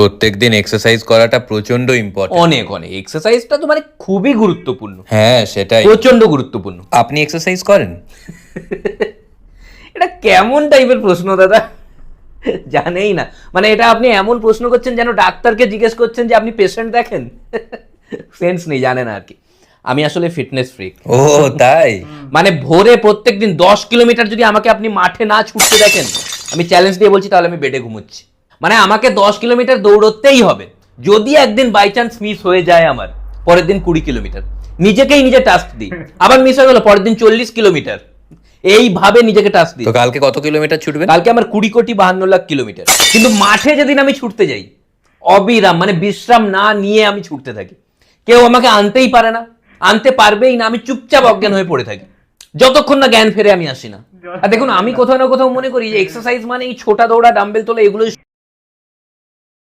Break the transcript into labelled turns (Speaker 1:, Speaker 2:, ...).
Speaker 1: প্রত্যেকদিন এক্সারসাইজ করাটা প্রচণ্ড ইম্পর্টেন্ট
Speaker 2: অনেক অনেক। এক্সারসাইজটা তো মানে খুবই গুরুত্বপূর্ণ।
Speaker 1: হ্যাঁ সেটাই।
Speaker 2: প্রচণ্ড গুরুত্বপূর্ণ।
Speaker 1: আপনি এক্সারসাইজ করেন?
Speaker 2: এটা কেমন টাইপের প্রশ্ন দাদা? জানেই না। মানে এটা আপনি এমন প্রশ্ন করছেন যেন ডাক্তারকে জিজ্ঞেস করছেন যে আপনি পেশেন্ট দেখেন? সেন্স নেই জানেন আর কি। আমি আসলে ফিটনেস ফ্রিক
Speaker 1: ও তাই?
Speaker 2: মানে ভোরে প্রত্যেকদিন দশ কিলোমিটার যদি আমাকে আপনি মাঠে না ছুটতে দেখেন আমি চ্যালেঞ্জ দিয়ে বলছি তাহলে আমি বেডে ঘুমোচ্ছি। মানে আমাকে দশ কিলোমিটার দৌড়তেই হবে। যদি একদিন বাই চান্স মিস হয়ে যায় আমার পরের দিন কুড়ি কিলোমিটার। নিজেকেই নিজে টাস্ক দিই। আবার মিস হয়ে গেল পরের দিন চল্লিশ কিলোমিটার। এইভাবে নিজেকে টাস্ক দিই।
Speaker 1: তো কালকে কত কিলোমিটার ছুটবেন?
Speaker 2: কালকে আমার কুড়ি কোটি বাহান্ন লাখ কিলোমিটার। কিন্তু মাঠে যেদিন আমি ছুটতে যাই অবিরাম মানে বিশ্রাম না নিয়ে আমি ছুটতে থাকি। কেউ আমাকে আনতেই পারে না। আনতে পারবেই না। আমি চুপচাপ অজ্ঞান হয়ে পড়ে থাকি। যতক্ষণ না জ্ঞান ফেরে আমি আসি না। আর দেখুন আমি কোথাও না কোথাও মনে করি যে এক্সারসাইজ মানে এই ছোটা দৌড়া ডাম্বেল তোলা এগুলো